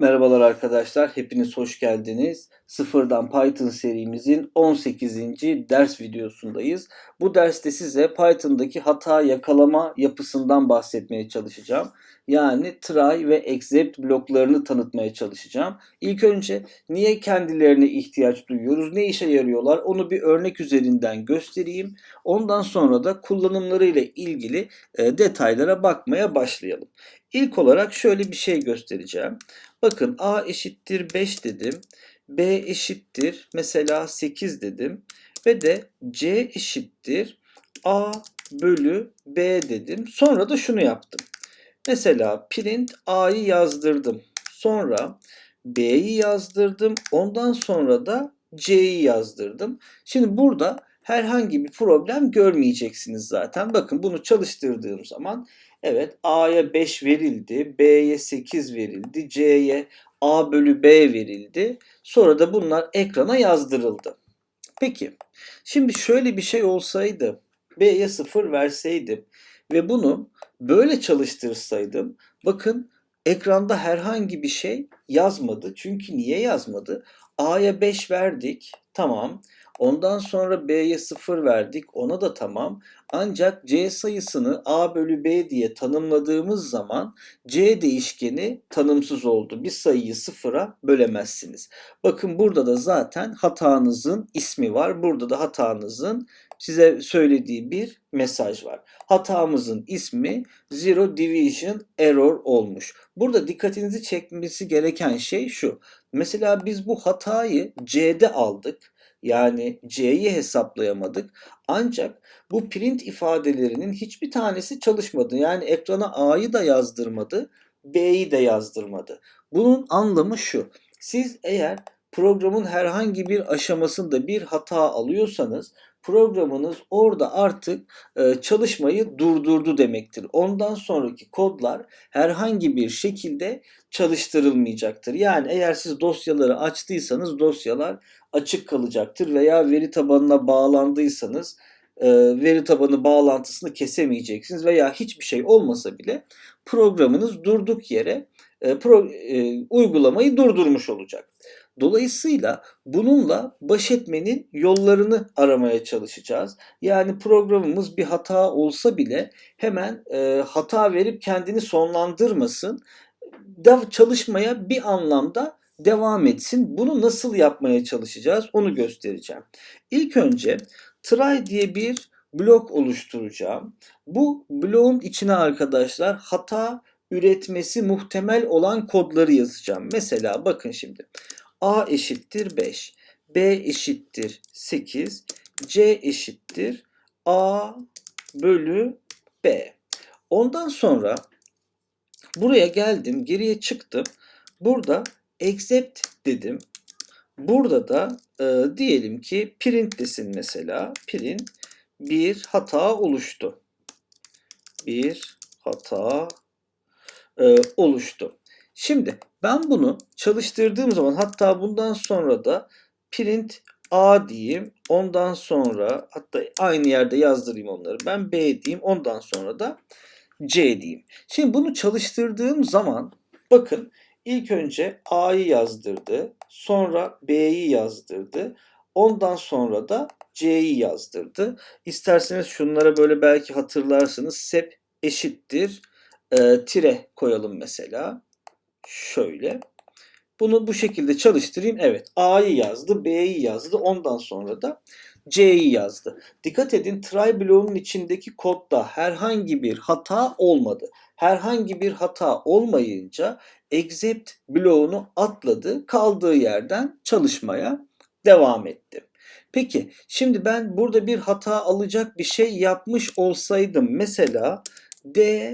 Merhabalar arkadaşlar, hepiniz hoş geldiniz. Sıfırdan Python serimizin 18. ders videosundayız. Bu derste size Python'daki hata yakalama yapısından bahsetmeye çalışacağım. Yani try ve except bloklarını tanıtmaya çalışacağım. İlk önce niye kendilerine ihtiyaç duyuyoruz, ne işe yarıyorlar onu bir örnek üzerinden göstereyim. Ondan sonra da kullanımları ile ilgili e, detaylara bakmaya başlayalım. İlk olarak şöyle bir şey göstereceğim. Bakın a eşittir 5 dedim. b eşittir mesela 8 dedim. Ve de c eşittir a bölü b dedim. Sonra da şunu yaptım. Mesela print a'yı yazdırdım. Sonra b'yi yazdırdım. Ondan sonra da c'yi yazdırdım. Şimdi burada herhangi bir problem görmeyeceksiniz zaten. Bakın bunu çalıştırdığım zaman evet A'ya 5 verildi, B'ye 8 verildi, C'ye A bölü B verildi. Sonra da bunlar ekrana yazdırıldı. Peki şimdi şöyle bir şey olsaydı B'ye 0 verseydim ve bunu böyle çalıştırsaydım bakın ekranda herhangi bir şey yazmadı. Çünkü niye yazmadı? A'ya 5 verdik. Tamam. Ondan sonra B'ye 0 verdik. Ona da tamam. Ancak C sayısını A bölü B diye tanımladığımız zaman C değişkeni tanımsız oldu. Bir sayıyı sıfıra bölemezsiniz. Bakın burada da zaten hatanızın ismi var. Burada da hatanızın size söylediği bir mesaj var. Hatamızın ismi Zero Division Error olmuş. Burada dikkatinizi çekmesi gereken şey şu. Mesela biz bu hatayı C'de aldık. Yani C'yi hesaplayamadık. Ancak bu print ifadelerinin hiçbir tanesi çalışmadı. Yani ekrana A'yı da yazdırmadı, B'yi de yazdırmadı. Bunun anlamı şu. Siz eğer programın herhangi bir aşamasında bir hata alıyorsanız programınız orada artık e, çalışmayı durdurdu demektir. Ondan sonraki kodlar herhangi bir şekilde çalıştırılmayacaktır. Yani eğer siz dosyaları açtıysanız dosyalar açık kalacaktır veya veri tabanına bağlandıysanız e, veri tabanı bağlantısını kesemeyeceksiniz veya hiçbir şey olmasa bile programınız durduk yere e, pro, e, uygulamayı durdurmuş olacak. Dolayısıyla bununla baş etmenin yollarını aramaya çalışacağız. Yani programımız bir hata olsa bile hemen e, hata verip kendini sonlandırmasın. De, çalışmaya bir anlamda devam etsin. Bunu nasıl yapmaya çalışacağız onu göstereceğim. İlk önce try diye bir blok oluşturacağım. Bu bloğun içine arkadaşlar hata üretmesi muhtemel olan kodları yazacağım. Mesela bakın şimdi A eşittir 5, B eşittir 8, C eşittir A bölü B. Ondan sonra buraya geldim, geriye çıktım. Burada except dedim. Burada da e, diyelim ki print desin mesela. Print bir hata oluştu. Bir hata e, oluştu. Şimdi ben bunu çalıştırdığım zaman hatta bundan sonra da print A diyeyim. Ondan sonra hatta aynı yerde yazdırayım onları. Ben B diyeyim. Ondan sonra da C diyeyim. Şimdi bunu çalıştırdığım zaman bakın ilk önce A'yı yazdırdı. Sonra B'yi yazdırdı. Ondan sonra da C'yi yazdırdı. İsterseniz şunlara böyle belki hatırlarsınız. Sep eşittir. E, tire koyalım mesela. Şöyle. Bunu bu şekilde çalıştırayım. Evet A'yı yazdı, B'yi yazdı. Ondan sonra da C'yi yazdı. Dikkat edin try bloğunun içindeki kodda herhangi bir hata olmadı. Herhangi bir hata olmayınca except bloğunu atladı. Kaldığı yerden çalışmaya devam etti. Peki şimdi ben burada bir hata alacak bir şey yapmış olsaydım mesela d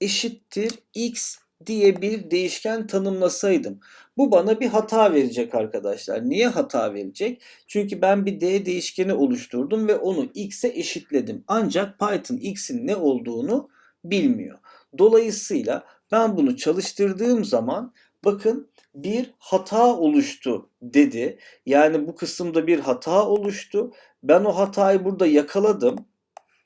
eşittir x diye bir değişken tanımlasaydım. Bu bana bir hata verecek arkadaşlar. Niye hata verecek? Çünkü ben bir d değişkeni oluşturdum ve onu x'e eşitledim. Ancak Python x'in ne olduğunu bilmiyor. Dolayısıyla ben bunu çalıştırdığım zaman bakın bir hata oluştu dedi. Yani bu kısımda bir hata oluştu. Ben o hatayı burada yakaladım.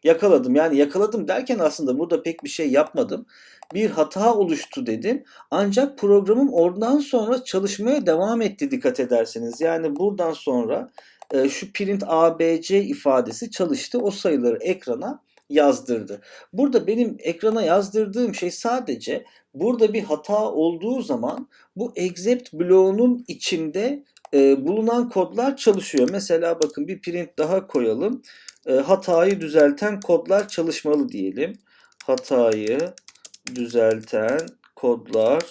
Yakaladım yani yakaladım derken aslında burada pek bir şey yapmadım. bir hata oluştu dedim. Ancak programım oradan sonra çalışmaya devam etti dikkat ederseniz. Yani buradan sonra e, şu print ABC ifadesi çalıştı. O sayıları ekrana yazdırdı. Burada benim ekrana yazdırdığım şey sadece burada bir hata olduğu zaman bu except bloğunun içinde e, bulunan kodlar çalışıyor. Mesela bakın bir print daha koyalım. E, hatayı düzelten kodlar çalışmalı diyelim. Hatayı düzelten kodlar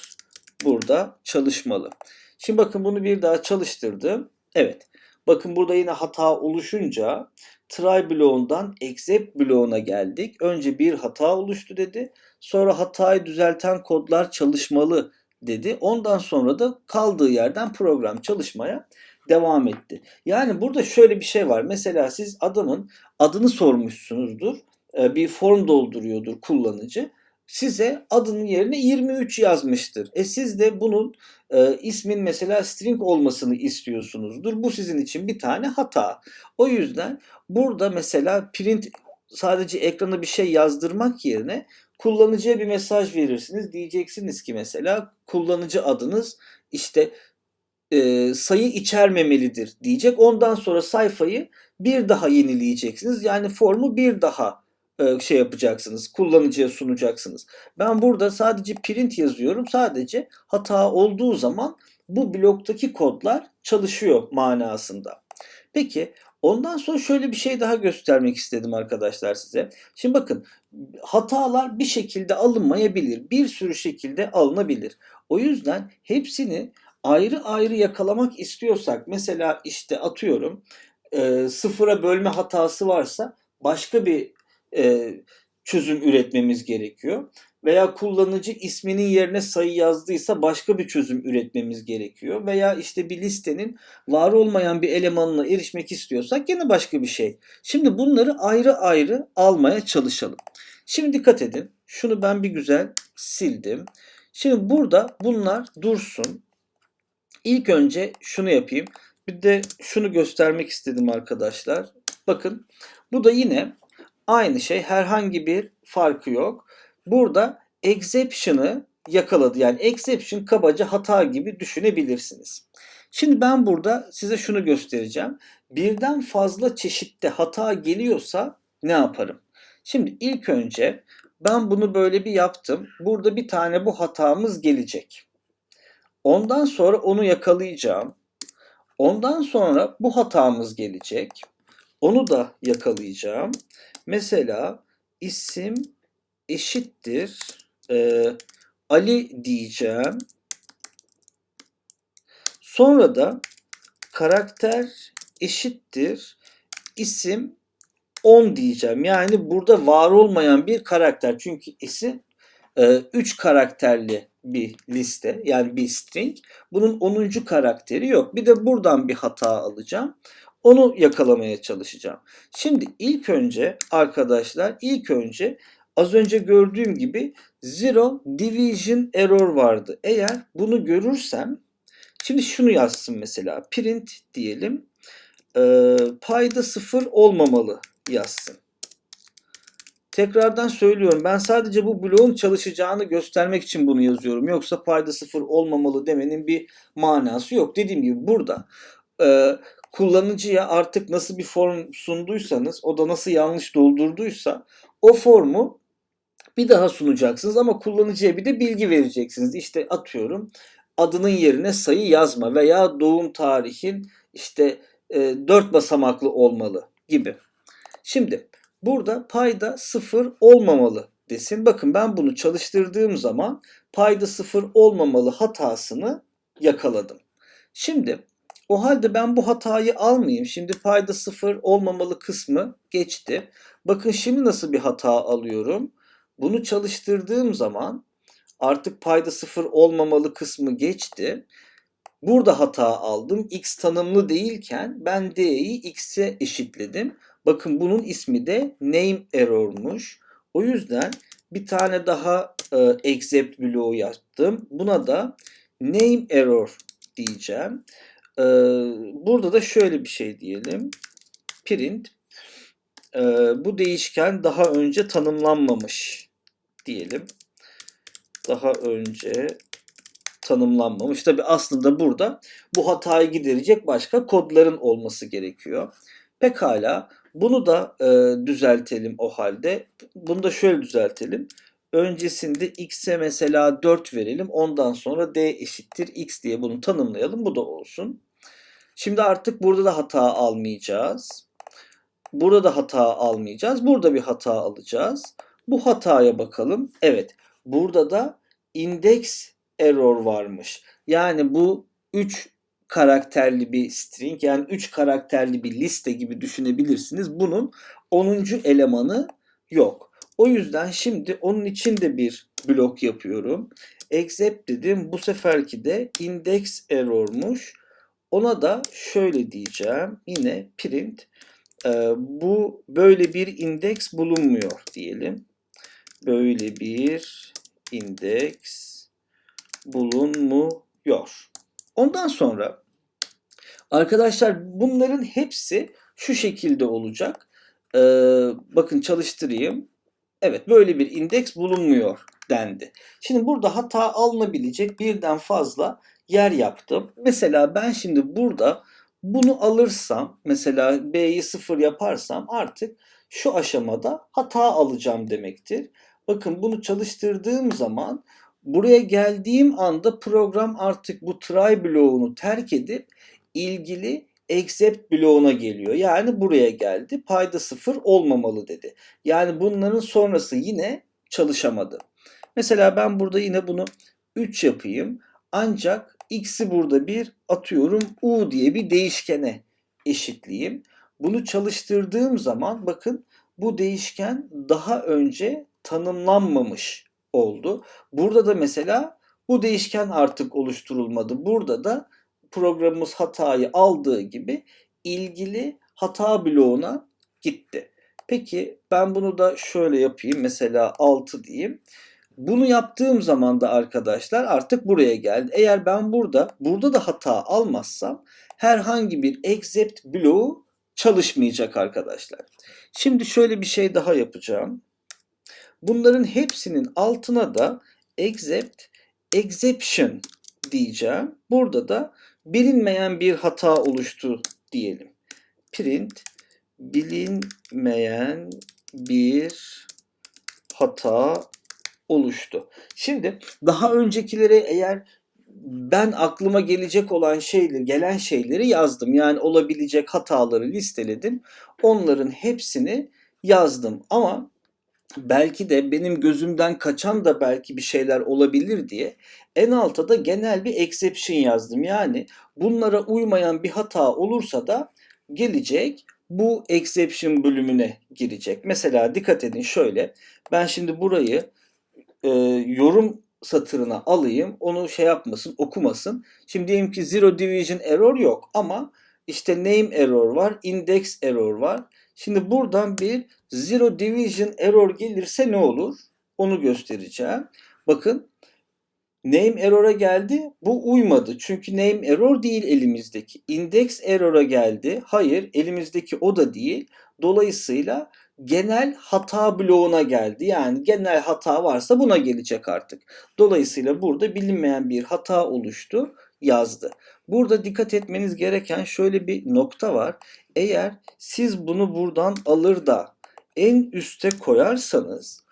burada çalışmalı. Şimdi bakın bunu bir daha çalıştırdım. Evet. Bakın burada yine hata oluşunca try bloğundan except bloğuna geldik. Önce bir hata oluştu dedi. Sonra hatayı düzelten kodlar çalışmalı dedi. Ondan sonra da kaldığı yerden program çalışmaya devam etti. Yani burada şöyle bir şey var. Mesela siz adamın adını sormuşsunuzdur. Ee, Bir form dolduruyordur kullanıcı. Size adının yerine 23 yazmıştır. E siz de bunun e, ismin mesela string olmasını istiyorsunuzdur. Bu sizin için bir tane hata. O yüzden burada mesela print sadece ekrana bir şey yazdırmak yerine kullanıcıya bir mesaj verirsiniz. Diyeceksiniz ki mesela kullanıcı adınız işte e, sayı içermemelidir diyecek. Ondan sonra sayfayı bir daha yenileyeceksiniz. Yani formu bir daha şey yapacaksınız. Kullanıcıya sunacaksınız. Ben burada sadece print yazıyorum. Sadece hata olduğu zaman bu bloktaki kodlar çalışıyor manasında. Peki ondan sonra şöyle bir şey daha göstermek istedim arkadaşlar size. Şimdi bakın hatalar bir şekilde alınmayabilir. Bir sürü şekilde alınabilir. O yüzden hepsini ayrı ayrı yakalamak istiyorsak mesela işte atıyorum e, sıfıra bölme hatası varsa başka bir e, çözüm üretmemiz gerekiyor. Veya kullanıcı isminin yerine sayı yazdıysa başka bir çözüm üretmemiz gerekiyor. Veya işte bir listenin var olmayan bir elemanına erişmek istiyorsak yine başka bir şey. Şimdi bunları ayrı ayrı almaya çalışalım. Şimdi dikkat edin. Şunu ben bir güzel sildim. Şimdi burada bunlar dursun. İlk önce şunu yapayım. Bir de şunu göstermek istedim arkadaşlar. Bakın bu da yine aynı şey. Herhangi bir farkı yok. Burada exception'ı yakaladı. Yani exception kabaca hata gibi düşünebilirsiniz. Şimdi ben burada size şunu göstereceğim. Birden fazla çeşitte hata geliyorsa ne yaparım? Şimdi ilk önce ben bunu böyle bir yaptım. Burada bir tane bu hatamız gelecek. Ondan sonra onu yakalayacağım. Ondan sonra bu hatamız gelecek. Onu da yakalayacağım. Mesela isim eşittir e, Ali diyeceğim. Sonra da karakter eşittir isim 10 diyeceğim. Yani burada var olmayan bir karakter. Çünkü isim 3 e, karakterli bir liste yani bir string. Bunun 10. karakteri yok. Bir de buradan bir hata alacağım. Onu yakalamaya çalışacağım. Şimdi ilk önce arkadaşlar ilk önce az önce gördüğüm gibi zero division error vardı. Eğer bunu görürsem şimdi şunu yazsın mesela print diyelim e, payda sıfır olmamalı yazsın. Tekrardan söylüyorum ben sadece bu bloğun çalışacağını göstermek için bunu yazıyorum. Yoksa payda sıfır olmamalı demenin bir manası yok. Dediğim gibi burada e, kullanıcıya artık nasıl bir form sunduysanız o da nasıl yanlış doldurduysa o formu bir daha sunacaksınız ama kullanıcıya bir de bilgi vereceksiniz. İşte atıyorum adının yerine sayı yazma veya doğum tarihin işte e, 4 basamaklı olmalı gibi. Şimdi burada payda sıfır olmamalı desin. Bakın ben bunu çalıştırdığım zaman payda sıfır olmamalı hatasını yakaladım. Şimdi o halde ben bu hatayı almayayım. Şimdi payda sıfır olmamalı kısmı geçti. Bakın şimdi nasıl bir hata alıyorum. Bunu çalıştırdığım zaman artık payda sıfır olmamalı kısmı geçti. Burada hata aldım. X tanımlı değilken ben D'yi X'e eşitledim. Bakın bunun ismi de name error'muş. O yüzden bir tane daha e, except bloğu yaptım. Buna da name error diyeceğim. E, burada da şöyle bir şey diyelim. Print e, bu değişken daha önce tanımlanmamış diyelim. daha önce tanımlanmamış. Tabi aslında burada bu hatayı giderecek başka kodların olması gerekiyor. Pekala bunu da e, düzeltelim o halde. Bunu da şöyle düzeltelim. Öncesinde x'e mesela 4 verelim. Ondan sonra d eşittir x diye bunu tanımlayalım. Bu da olsun. Şimdi artık burada da hata almayacağız. Burada da hata almayacağız. Burada bir hata alacağız. Bu hataya bakalım. Evet. Burada da index error varmış. Yani bu 3 karakterli bir string yani 3 karakterli bir liste gibi düşünebilirsiniz. Bunun 10. elemanı yok. O yüzden şimdi onun için de bir blok yapıyorum. Except dedim. Bu seferki de index error'muş. Ona da şöyle diyeceğim. Yine print e, bu böyle bir indeks bulunmuyor diyelim. Böyle bir indeks bulunmuyor. Ondan sonra arkadaşlar bunların hepsi şu şekilde olacak. Ee, bakın çalıştırayım. Evet böyle bir indeks bulunmuyor dendi. Şimdi burada hata alınabilecek birden fazla yer yaptım. Mesela ben şimdi burada bunu alırsam mesela B'yi sıfır yaparsam artık şu aşamada hata alacağım demektir. Bakın bunu çalıştırdığım zaman buraya geldiğim anda program artık bu try bloğunu terk edip ilgili except bloğuna geliyor. Yani buraya geldi. Payda sıfır olmamalı dedi. Yani bunların sonrası yine çalışamadı. Mesela ben burada yine bunu 3 yapayım. Ancak x'i burada bir atıyorum u diye bir değişkene eşitleyeyim. Bunu çalıştırdığım zaman bakın bu değişken daha önce tanımlanmamış oldu. Burada da mesela bu değişken artık oluşturulmadı. Burada da programımız hatayı aldığı gibi ilgili hata bloğuna gitti. Peki ben bunu da şöyle yapayım. Mesela 6 diyeyim. Bunu yaptığım zaman da arkadaşlar artık buraya geldi. Eğer ben burada burada da hata almazsam herhangi bir except bloğu çalışmayacak arkadaşlar. Şimdi şöyle bir şey daha yapacağım. Bunların hepsinin altına da except exception diyeceğim. Burada da bilinmeyen bir hata oluştu diyelim. Print bilinmeyen bir hata oluştu. Şimdi daha öncekilere eğer ben aklıma gelecek olan şeyleri, gelen şeyleri yazdım. Yani olabilecek hataları listeledim. Onların hepsini yazdım. Ama belki de benim gözümden kaçan da belki bir şeyler olabilir diye en alta da genel bir exception yazdım. Yani bunlara uymayan bir hata olursa da gelecek bu exception bölümüne girecek. Mesela dikkat edin şöyle. Ben şimdi burayı e, yorum satırına alayım. Onu şey yapmasın, okumasın. Şimdi diyelim ki zero division error yok ama işte name error var, index error var. Şimdi buradan bir zero division error gelirse ne olur? Onu göstereceğim. Bakın name error'a geldi. Bu uymadı. Çünkü name error değil elimizdeki. Index error'a geldi. Hayır elimizdeki o da değil. Dolayısıyla genel hata bloğuna geldi. Yani genel hata varsa buna gelecek artık. Dolayısıyla burada bilinmeyen bir hata oluştu yazdı. Burada dikkat etmeniz gereken şöyle bir nokta var. Eğer siz bunu buradan alır da en üste koyarsanız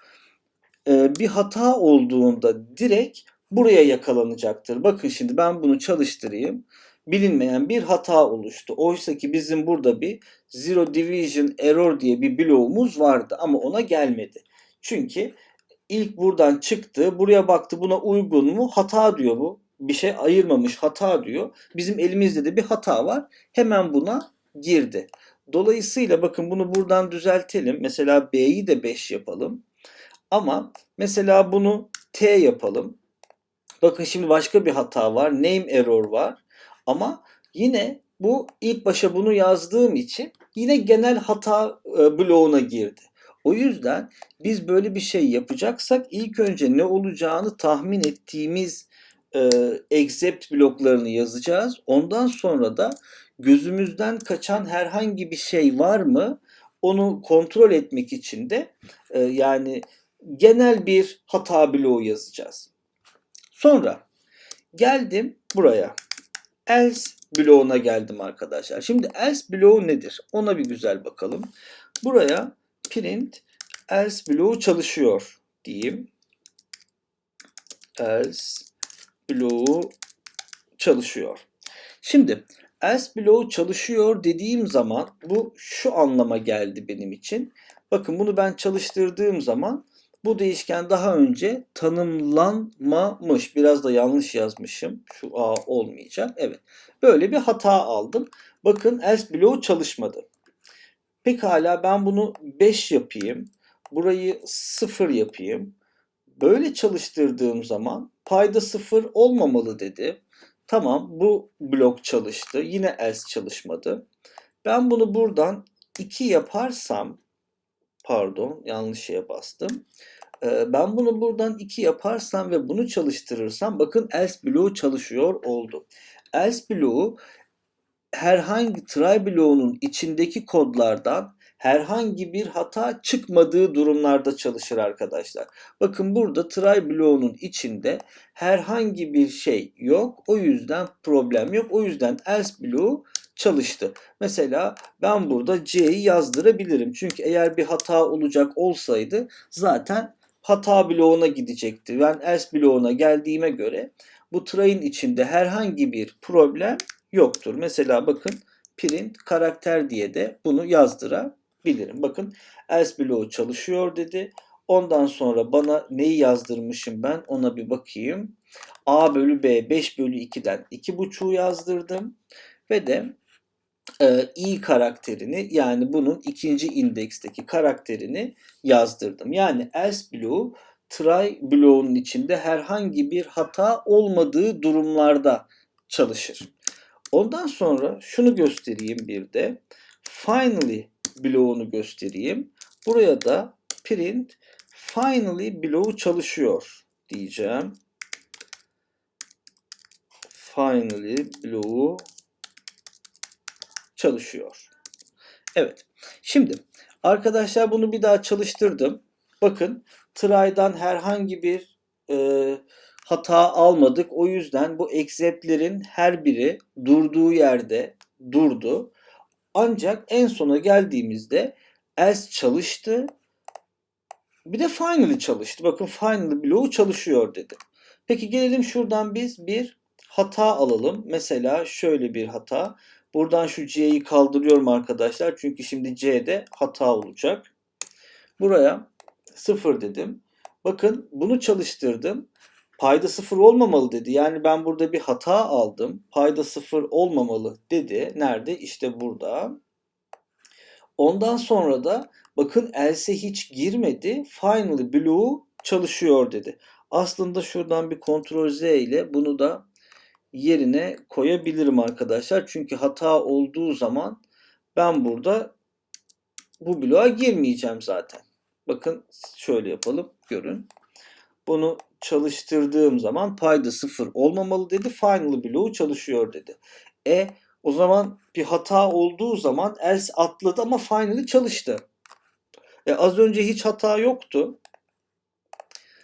e, bir hata olduğunda direkt buraya yakalanacaktır. Bakın şimdi ben bunu çalıştırayım. Bilinmeyen bir hata oluştu. Oysa ki bizim burada bir zero division error diye bir bloğumuz vardı ama ona gelmedi. Çünkü ilk buradan çıktı, buraya baktı buna uygun mu? Hata diyor bu. Bir şey ayırmamış hata diyor. Bizim elimizde de bir hata var. Hemen buna girdi. Dolayısıyla bakın bunu buradan düzeltelim. Mesela B'yi de 5 yapalım. Ama mesela bunu T yapalım. Bakın şimdi başka bir hata var. Name error var. Ama yine bu ilk başa bunu yazdığım için yine genel hata e, bloğuna girdi. O yüzden biz böyle bir şey yapacaksak ilk önce ne olacağını tahmin ettiğimiz e, except bloklarını yazacağız. Ondan sonra da gözümüzden kaçan herhangi bir şey var mı onu kontrol etmek için de e, yani genel bir hata bloğu yazacağız. Sonra geldim buraya. Else bloğuna geldim arkadaşlar. Şimdi else bloğu nedir? Ona bir güzel bakalım. Buraya print else bloğu çalışıyor diyeyim. Else bloğu çalışıyor. Şimdi else bloğu çalışıyor dediğim zaman bu şu anlama geldi benim için. Bakın bunu ben çalıştırdığım zaman bu değişken daha önce tanımlanmamış. Biraz da yanlış yazmışım. Şu A olmayacak. Evet. Böyle bir hata aldım. Bakın else bloğu çalışmadı. Pekala ben bunu 5 yapayım. Burayı 0 yapayım. Böyle çalıştırdığım zaman payda 0 olmamalı dedi. Tamam bu blok çalıştı. Yine else çalışmadı. Ben bunu buradan 2 yaparsam pardon yanlış şeye bastım. Ee, Ben bunu buradan 2 yaparsam ve bunu çalıştırırsam bakın else bloğu çalışıyor oldu. Else bloğu herhangi try bloğunun içindeki kodlardan herhangi bir hata çıkmadığı durumlarda çalışır arkadaşlar. Bakın burada try bloğunun içinde herhangi bir şey yok. O yüzden problem yok. O yüzden else bloğu çalıştı. Mesela ben burada C'yi yazdırabilirim. Çünkü eğer bir hata olacak olsaydı zaten hata bloğuna gidecekti. Ben else bloğuna geldiğime göre bu try'in içinde herhangi bir problem yoktur. Mesela bakın print karakter diye de bunu yazdırabilirim. Bakın else bloğu çalışıyor dedi. Ondan sonra bana neyi yazdırmışım ben ona bir bakayım. A bölü B 5 bölü 2'den 2,5'u yazdırdım. Ve de e, i karakterini yani bunun ikinci indeksteki karakterini yazdırdım. Yani else bloğu try bloğunun içinde herhangi bir hata olmadığı durumlarda çalışır. Ondan sonra şunu göstereyim bir de. Finally bloğunu göstereyim. Buraya da print finally bloğu çalışıyor diyeceğim. Finally bloğu çalışıyor. Evet. Şimdi arkadaşlar bunu bir daha çalıştırdım. Bakın try'dan herhangi bir e, hata almadık. O yüzden bu except'lerin her biri durduğu yerde durdu. Ancak en sona geldiğimizde else çalıştı. Bir de finally çalıştı. Bakın finally bloğu çalışıyor dedi. Peki gelelim şuradan biz bir hata alalım. Mesela şöyle bir hata. Buradan şu C'yi kaldırıyorum arkadaşlar. Çünkü şimdi C'de hata olacak. Buraya 0 dedim. Bakın bunu çalıştırdım. Payda 0 olmamalı dedi. Yani ben burada bir hata aldım. Payda 0 olmamalı dedi. Nerede? İşte burada. Ondan sonra da bakın else hiç girmedi. Finally bloğu çalışıyor dedi. Aslında şuradan bir Ctrl Z ile bunu da yerine koyabilirim arkadaşlar. Çünkü hata olduğu zaman ben burada bu bloğa girmeyeceğim zaten. Bakın şöyle yapalım görün. Bunu çalıştırdığım zaman payda sıfır olmamalı dedi. Final bloğu çalışıyor dedi. E o zaman bir hata olduğu zaman else atladı ama finally çalıştı. E, az önce hiç hata yoktu.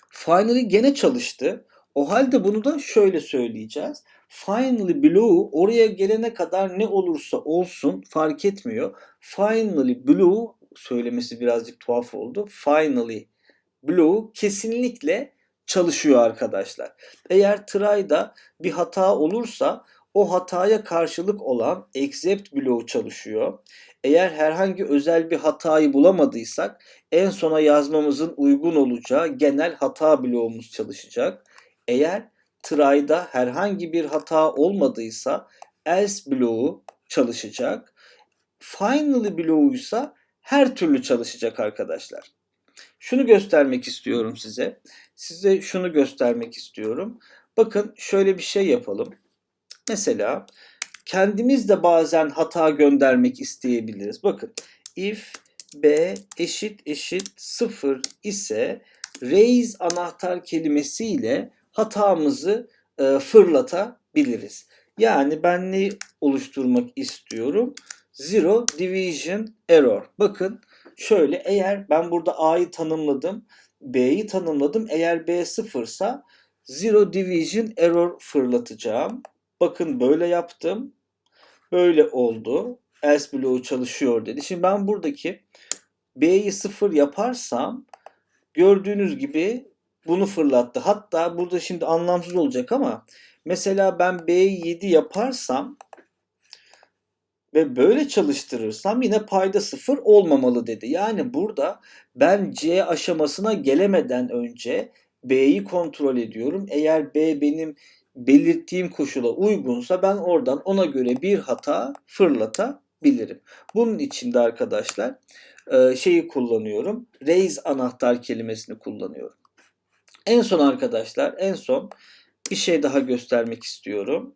Finally gene çalıştı. O halde bunu da şöyle söyleyeceğiz. Finally bloğu oraya gelene kadar ne olursa olsun fark etmiyor. Finally bloğu söylemesi birazcık tuhaf oldu. Finally bloğu kesinlikle çalışıyor arkadaşlar. Eğer try'da bir hata olursa o hataya karşılık olan except bloğu çalışıyor. Eğer herhangi özel bir hatayı bulamadıysak en sona yazmamızın uygun olacağı genel hata bloğumuz çalışacak. Eğer try'da herhangi bir hata olmadıysa else bloğu çalışacak. Finally bloğuysa her türlü çalışacak arkadaşlar. Şunu göstermek istiyorum size. Size şunu göstermek istiyorum. Bakın şöyle bir şey yapalım. Mesela kendimiz de bazen hata göndermek isteyebiliriz. Bakın if b eşit eşit 0 ise raise anahtar kelimesiyle hatamızı e, fırlatabiliriz. Yani ben ne oluşturmak istiyorum? Zero division error. Bakın şöyle eğer ben burada A'yı tanımladım, B'yi tanımladım. Eğer B sıfırsa zero division error fırlatacağım. Bakın böyle yaptım. Böyle oldu. Else bloğu çalışıyor dedi. Şimdi ben buradaki B'yi sıfır yaparsam gördüğünüz gibi bunu fırlattı. Hatta burada şimdi anlamsız olacak ama mesela ben B'yi 7 yaparsam ve böyle çalıştırırsam yine payda sıfır olmamalı dedi. Yani burada ben C aşamasına gelemeden önce B'yi kontrol ediyorum. Eğer B benim belirttiğim koşula uygunsa ben oradan ona göre bir hata fırlatabilirim. Bunun için de arkadaşlar e, şeyi kullanıyorum. Raise anahtar kelimesini kullanıyorum. En son arkadaşlar en son bir şey daha göstermek istiyorum.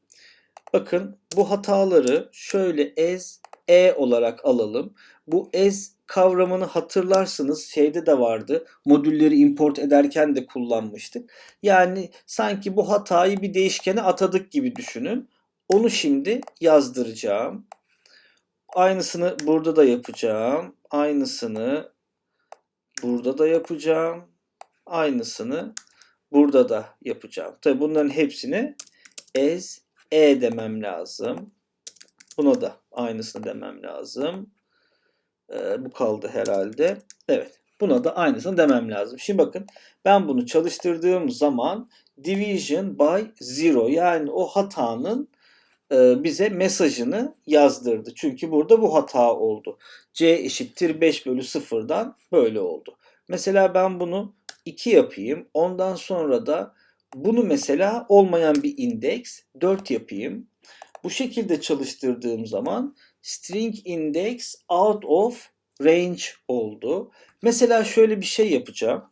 Bakın bu hataları şöyle ez e olarak alalım. Bu ez kavramını hatırlarsınız şeyde de vardı. Modülleri import ederken de kullanmıştık. Yani sanki bu hatayı bir değişkene atadık gibi düşünün. Onu şimdi yazdıracağım. Aynısını burada da yapacağım. Aynısını burada da yapacağım. Aynısını burada da yapacağım. Tabi bunların hepsini as e demem lazım. Buna da aynısını demem lazım. Ee, bu kaldı herhalde. Evet. Buna da aynısını demem lazım. Şimdi bakın ben bunu çalıştırdığım zaman division by zero yani o hatanın e, bize mesajını yazdırdı. Çünkü burada bu hata oldu. C eşittir 5 bölü 0'dan böyle oldu. Mesela ben bunu 2 yapayım. Ondan sonra da bunu mesela olmayan bir indeks 4 yapayım. Bu şekilde çalıştırdığım zaman string index out of range oldu. Mesela şöyle bir şey yapacağım.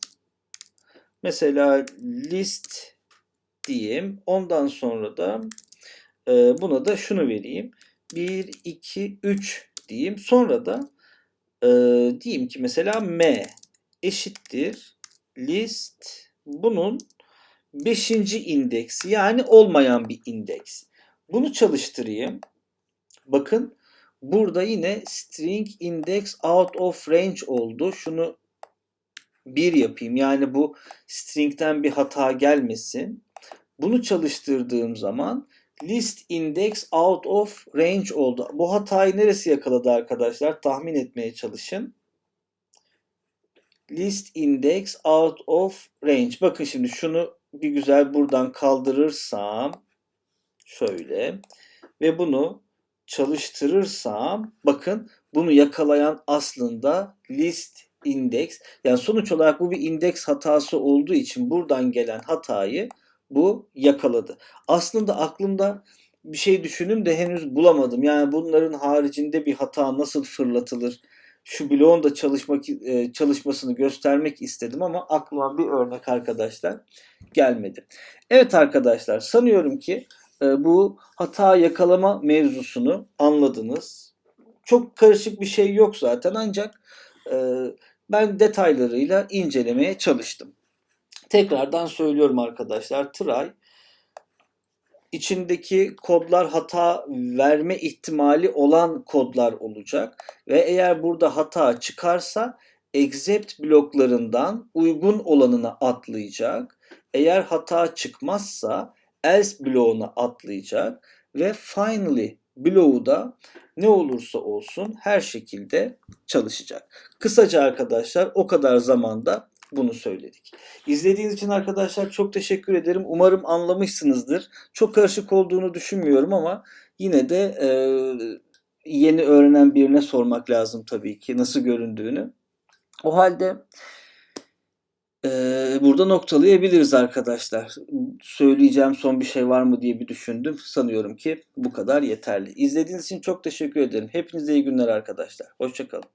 Mesela list diyeyim. Ondan sonra da e, buna da şunu vereyim. 1, 2, 3 diyeyim. Sonra da e, diyeyim ki mesela m eşittir list bunun 5. indeks yani olmayan bir indeks. Bunu çalıştırayım. Bakın burada yine string index out of range oldu. Şunu 1 yapayım. Yani bu string'den bir hata gelmesin. Bunu çalıştırdığım zaman list index out of range oldu. Bu hatayı neresi yakaladı arkadaşlar? Tahmin etmeye çalışın. List index out of range. Bakın şimdi şunu bir güzel buradan kaldırırsam şöyle ve bunu çalıştırırsam bakın bunu yakalayan aslında list index. Yani sonuç olarak bu bir indeks hatası olduğu için buradan gelen hatayı bu yakaladı. Aslında aklımda bir şey düşündüm de henüz bulamadım. Yani bunların haricinde bir hata nasıl fırlatılır? Şu bloğun da çalışmak e, çalışmasını göstermek istedim ama aklıma bir örnek arkadaşlar gelmedi. Evet arkadaşlar sanıyorum ki e, bu hata yakalama mevzusunu anladınız. Çok karışık bir şey yok zaten ancak e, ben detaylarıyla incelemeye çalıştım. Tekrardan söylüyorum arkadaşlar. Try içindeki kodlar hata verme ihtimali olan kodlar olacak ve eğer burada hata çıkarsa except bloklarından uygun olanına atlayacak. Eğer hata çıkmazsa else bloğuna atlayacak ve finally bloğu da ne olursa olsun her şekilde çalışacak. Kısaca arkadaşlar o kadar zamanda bunu söyledik. İzlediğiniz için arkadaşlar çok teşekkür ederim. Umarım anlamışsınızdır. Çok karışık olduğunu düşünmüyorum ama yine de e, yeni öğrenen birine sormak lazım tabii ki nasıl göründüğünü. O halde e, burada noktalayabiliriz arkadaşlar. Söyleyeceğim son bir şey var mı diye bir düşündüm. Sanıyorum ki bu kadar yeterli. İzlediğiniz için çok teşekkür ederim. Hepinize iyi günler arkadaşlar. Hoşçakalın.